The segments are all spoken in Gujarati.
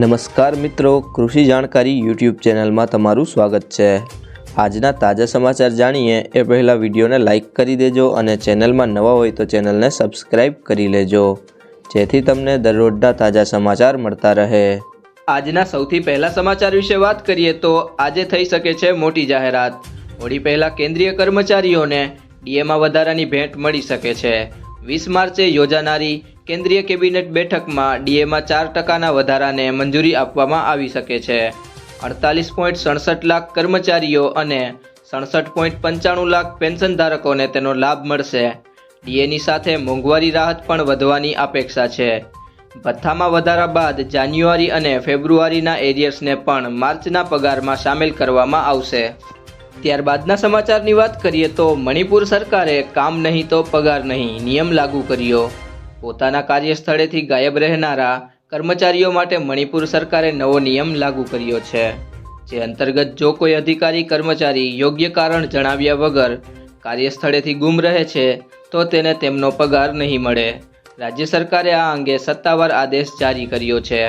નમસ્કાર મિત્રો, કૃષિ જાણકારી યુટ્યુબ ચેનલમાં તમારું સ્વાગત છે. આજના તાજા સમાચાર જાણીએ એ પહેલાં વિડીયોને લાઇક કરી દેજો અને ચેનલમાં નવા હોય તો ચેનલને સબસ્ક્રાઈબ કરી લેજો, જેથી તમને દરરોજના તાજા સમાચાર મળતા રહે. આજના સૌથી પહેલા સમાચાર વિશે વાત કરીએ તો આજે થઈ શકે છે મોટી જાહેરાત. હોળી પહેલાં કેન્દ્રીય કર્મચારીઓને ડીએમાં વધારાની ભેટ મળી શકે છે. વીસ માર્ચે યોજાનારી કેન્દ્રીય કેબિનેટ બેઠકમાં ડીએમાં ચાર ટકાના વધારાને મંજૂરી આપવામાં આવી શકે છે. અડતાલીસ પોઈન્ટ સડસઠ લાખ કર્મચારીઓ અને સડસઠ પોઈન્ટ પંચાણું લાખ પેન્શન ધારકોને તેનો લાભ મળશે. ડીએની સાથે મોંઘવારી રાહત પણ વધવાની અપેક્ષા છે. ભથ્થામાં વધારા બાદ જાન્યુઆરી અને ફેબ્રુઆરીના એરિયર્સને પણ માર્ચના પગારમાં સામેલ કરવામાં આવશે. ત્યારબાદના સમાચારની વાત કરીએ તો મણિપુર સરકારે કામ નહીં તો પગાર નહીં નિયમ લાગુ કર્યો. પોતાના કાર્યસ્થળેથી ગાયબ રહેનારા કર્મચારીઓ માટે મણિપુર સરકારે નવો નિયમ લાગુ કર્યો છે, જે અંતર્ગત જો કોઈ અધિકારી કર્મચારી યોગ્ય કારણ જણાવ્યા વગર કાર્યસ્થળેથી ગુમ રહે છે, તો તેને તેમનો પગાર નહીં મળે. રાજ્ય સરકારે આ અંગે સત્તાવાર આદેશ જારી કર્યો છે.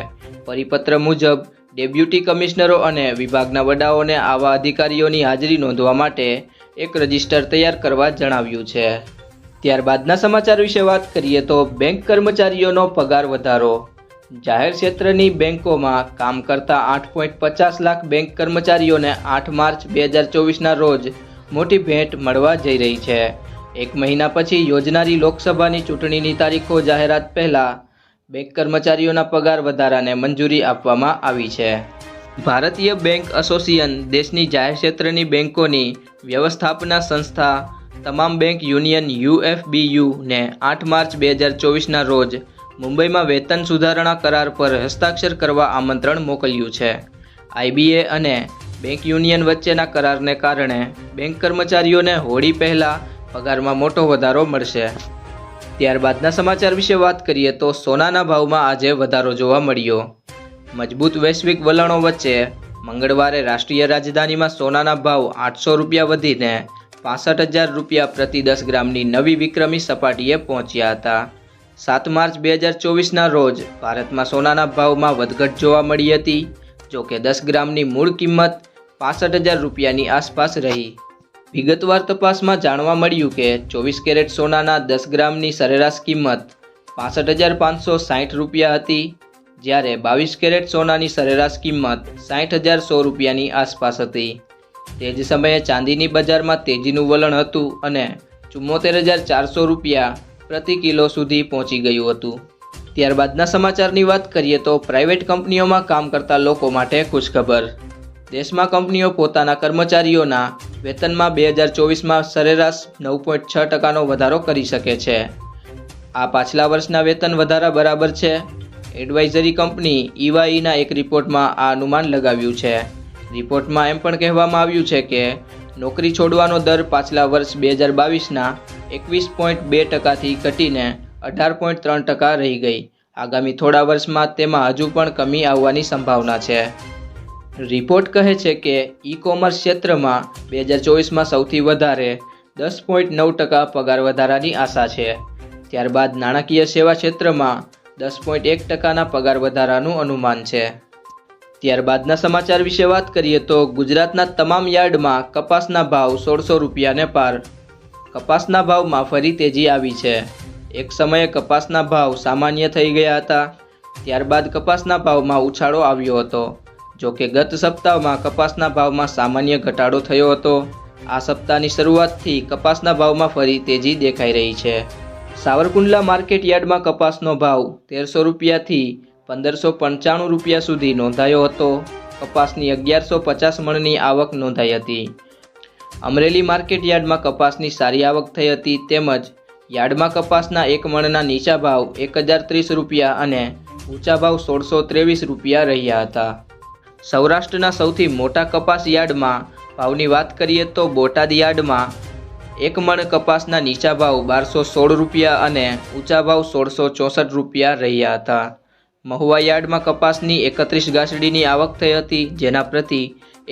પરિપત્ર મુજબ ડેપ્યુટી કમિશનરો અને વિભાગના વડાઓને આવા અધિકારીઓની હાજરી નોંધવા માટે એક રજિસ્ટર તૈયાર કરવા જણાવ્યું છે. ત્યારબાદના સમાચાર વિશે વાત કરીએ તો બેંક કર્મચારીઓનો પગાર વધારો. જાહેર ક્ષેત્રની બેંકોમાં કામ કરતા આઠ પોઈન્ટ પચાસ લાખ બેંક કર્મચારીઓને આઠ માર્ચ બે હજાર ચોવીસના રોજ મોટી ભેટ મળવા જઈ રહી છે. એક મહિના પછી યોજનારી લોકસભાની ચૂંટણીની તારીખો જાહેરાત પહેલાં બેંક કર્મચારીઓના પગાર વધારાને મંજૂરી આપવામાં આવી છે. ભારતીય બેંક એસોસિએશન દેશની જાહેર ક્ષેત્રની બેંકોની વ્યવસ્થાપના સંસ્થા તમામ બેંક યુનિયન યુએફબીયુને આઠ માર્ચ બે હજાર ચોવીસના રોજ મુંબઈમાં વેતન સુધારણા કરાર પર હસ્તાક્ષર કરવા આમંત્રણ મોકલ્યું છે. આઈબીએ અને બેંક યુનિયન વચ્ચેના કરારને કારણે બેંક કર્મચારીઓને હોળી પહેલાં પગારમાં મોટો વધારો મળશે. ત્યારબાદના સમાચાર વિશે વાત કરીએ તો સોનાના ભાવમાં આજે વધારો જોવા મળ્યો. મજબૂત વૈશ્વિક વલણો વચ્ચે મંગળવારે રાષ્ટ્રીય રાજધાનીમાં સોનાના ભાવ આઠસો રૂપિયા વધીને પાસઠ હજાર રૂપિયા પ્રતિ દસ ગ્રામની નવી વિક્રમી સપાટીએ પહોંચ્યા હતા. સાત માર્ચ બે હજાર ચોવીસના રોજ ભારતમાં સોનાના ભાવમાં વધઘટ જોવા મળી હતી. જો કે દસ ગ્રામની મૂળ કિંમત પાસઠ હજાર રૂપિયાની આસપાસ રહી. વિગતવાર તપાસમાં જાણવા મળ્યું કે ચોવીસ કેરેટ સોનાના દસ ગ્રામની સરેરાશ કિંમત પાસઠ હજાર પાંચસો સાઠ રૂપિયા હતી, જ્યારે બાવીસ કેરેટ સોનાની સરેરાશ કિંમત સાઠ હજાર સો રૂપિયાની આસપાસ હતી. તે જ સમયે ચાંદીની બજારમાં તેજીનું વલણ હતું અને ચુમ્મોતેર હજાર ચારસો રૂપિયા પ્રતિ કિલો સુધી પહોંચી ગયું હતું. ત્યારબાદના સમાચારની વાત કરીએ તો પ્રાઇવેટ કંપનીઓમાં કામ કરતા લોકો માટે ખુશખબર. દેશમાં કંપનીઓ પોતાના કર્મચારીઓના વેતનમાં બે હજાર ચોવીસમાં સરેરાશ નવ પોઈન્ટ છ ટકાનો વધારો કરી શકે છે. આ પાછલા વર્ષના વેતન વધારા બરાબર છે. એડવાઇઝરી કંપની ઈવાઈના એક રિપોર્ટમાં આ અનુમાન લગાવ્યું છે. રિપોર્ટમાં એમ પણ કહેવામાં આવ્યું છે કે નોકરી છોડવાનો દર પાછલા વર્ષ બે હજાર બાવીસના એકવીસ પોઈન્ટ બે ટકાથી ઘટીને અઢાર પોઈન્ટ ત્રણ ટકા રહી ગઈ. આગામી થોડા વર્ષમાં તેમાં હજુ પણ કમી આવવાની સંભાવના છે. રિપોર્ટ કહે છે કે ઈ કોમર્સ ક્ષેત્રમાં બે હજાર ચોવીસમાં સૌથી વધારે દસ પોઈન્ટ નવ ટકા પગાર વધારાની આશા છે. ત્યારબાદ નાણાકીય સેવા ક્ષેત્રમાં દસ પોઈન્ટ એક ટકાના પગાર વધારાનું અનુમાન છે. ત્યારબાદના સમાચાર વિશે વાત કરીએ તો ગુજરાતના તમામ યાર્ડમાં કપાસના ભાવ સોળસો રૂપિયાને પાર. કપાસના ભાવમાં ફરી તેજી આવી છે. એક સમયે કપાસના ભાવ સામાન્ય થઈ ગયા હતા. ત્યારબાદ કપાસના ભાવમાં ઉછાળો આવ્યો હતો. જો કે ગત સપ્તાહમાં કપાસના ભાવમાં સામાન્ય ઘટાડો થયો હતો. આ સપ્તાહની શરૂઆતથી કપાસના ભાવમાં ફરી તેજી દેખાઈ રહી છે. સાવરકુંડલા માર્કેટ યાર્ડમાં કપાસનો ભાવ તેરસો રૂપિયાથી પંદરસો પંચાણું રૂપિયા સુધી નોંધાયો હતો. કપાસની અગિયારસો પચાસ મણની આવક નોંધાઈ હતી. અમરેલી માર્કેટ યાર્ડમાં કપાસની સારી આવક થઈ હતી તેમજ યાર્ડમાં કપાસના એક મણના નીચા ભાવ એક હજાર ત્રીસ રૂપિયા અને ઊંચા ભાવ સોળસો ત્રેવીસ રૂપિયા રહ્યા હતા. સૌરાષ્ટ્રના સૌથી મોટા કપાસ યાર્ડમાં ભાવની વાત કરીએ તો બોટાદ યાર્ડમાં એક મણ કપાસના નીચા ભાવ બારસો સોળ રૂપિયા અને ઊંચા ભાવ સોળસો ચોસઠ રૂપિયા રહ્યા હતા. મહુવા યાર્ડમાં કપાસની એકત્રીસ ગાંસડીની આવક થઈ હતી, જેના પ્રતિ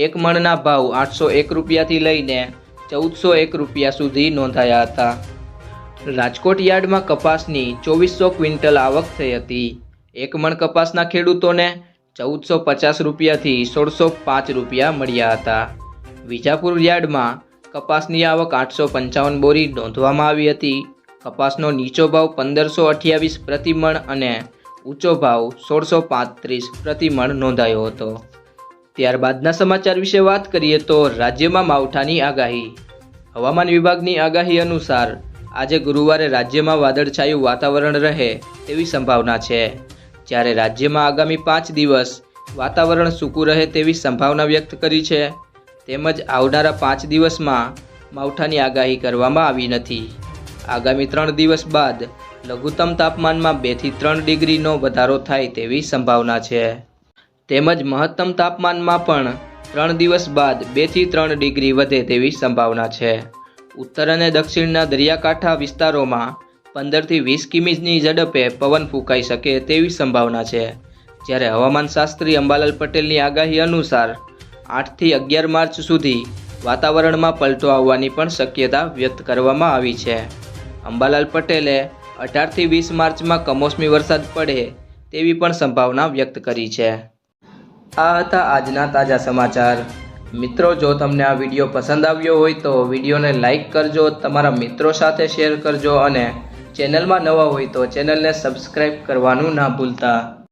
એક મણના ભાવ આઠસો એક રૂપિયાથી લઈને ચૌદસો એક રૂપિયા સુધી નોંધાયા હતા. રાજકોટ યાર્ડમાં કપાસની ચોવીસો ક્વિન્ટલ આવક થઈ હતી. એક મણ કપાસના ખેડૂતોને ચૌદસો પચાસ રૂપિયાથી સોળસો પાંચ રૂપિયા મળ્યા હતા. વિજાપુર યાર્ડમાં કપાસની આવક આઠસો પંચાવન બોરી નોંધવામાં આવી હતી. કપાસનો નીચો ભાવ પંદરસો અઠ્યાવીસ પ્રતિમણ અને ઊંચો ભાવ સોળસો પાંત્રીસ પ્રતિમણ નોંધાયો હતો. ત્યારબાદના સમાચાર વિશે વાત કરીએ તો રાજ્યમાં માવઠાની આગાહી. હવામાન વિભાગની આગાહી અનુસાર આજે ગુરુવારે રાજ્યમાં વાદળછાયું વાતાવરણ રહે તેવી સંભાવના છે. જ્યારે રાજ્યમાં આગામી પાંચ દિવસ વાતાવરણ સૂકું રહે તેવી સંભાવના વ્યક્ત કરી છે, તેમજ આવનારા પાંચ દિવસમાં માવઠાની આગાહી કરવામાં આવી નથી. આગામી ત્રણ દિવસ બાદ લઘુત્તમ તાપમાનમાં બેથી ત્રણ ડિગ્રીનો વધારો થાય તેવી સંભાવના છે. તેમજ મહત્તમ તાપમાનમાં પણ ત્રણ દિવસ બાદ બેથી ત્રણ ડિગ્રી વધે તેવી સંભાવના છે. ઉત્તર અને દક્ષિણના દરિયાકાંઠા વિસ્તારોમાં પંદરથી વીસ કિમીની ઝડપે પવન ફૂંકાઈ શકે તેવી સંભાવના છે. જ્યારે હવામાન શાસ્ત્રી અંબાલાલ પટેલની આગાહી અનુસાર આઠથી અગિયાર માર્ચ સુધી વાતાવરણમાં પલટો આવવાની પણ શક્યતા વ્યક્ત કરવામાં આવી છે. અંબાલાલ પટેલે અઢારથી વીસ માર્ચમાં કમોસમી વરસાદ પડે તેવી પણ સંભાવના વ્યક્ત કરી છે. આ હતા આજના તાજા સમાચાર. મિત્રો, જો તમને આ વીડિયો પસંદ આવ્યો હોય તો વિડીયોને લાઇક કરજો, તમારા મિત્રો સાથે શેર કરજો અને ચેનલમાં નવા હોય તો ચેનલને સબસ્ક્રાઈબ કરવાનું ના ભૂલતા.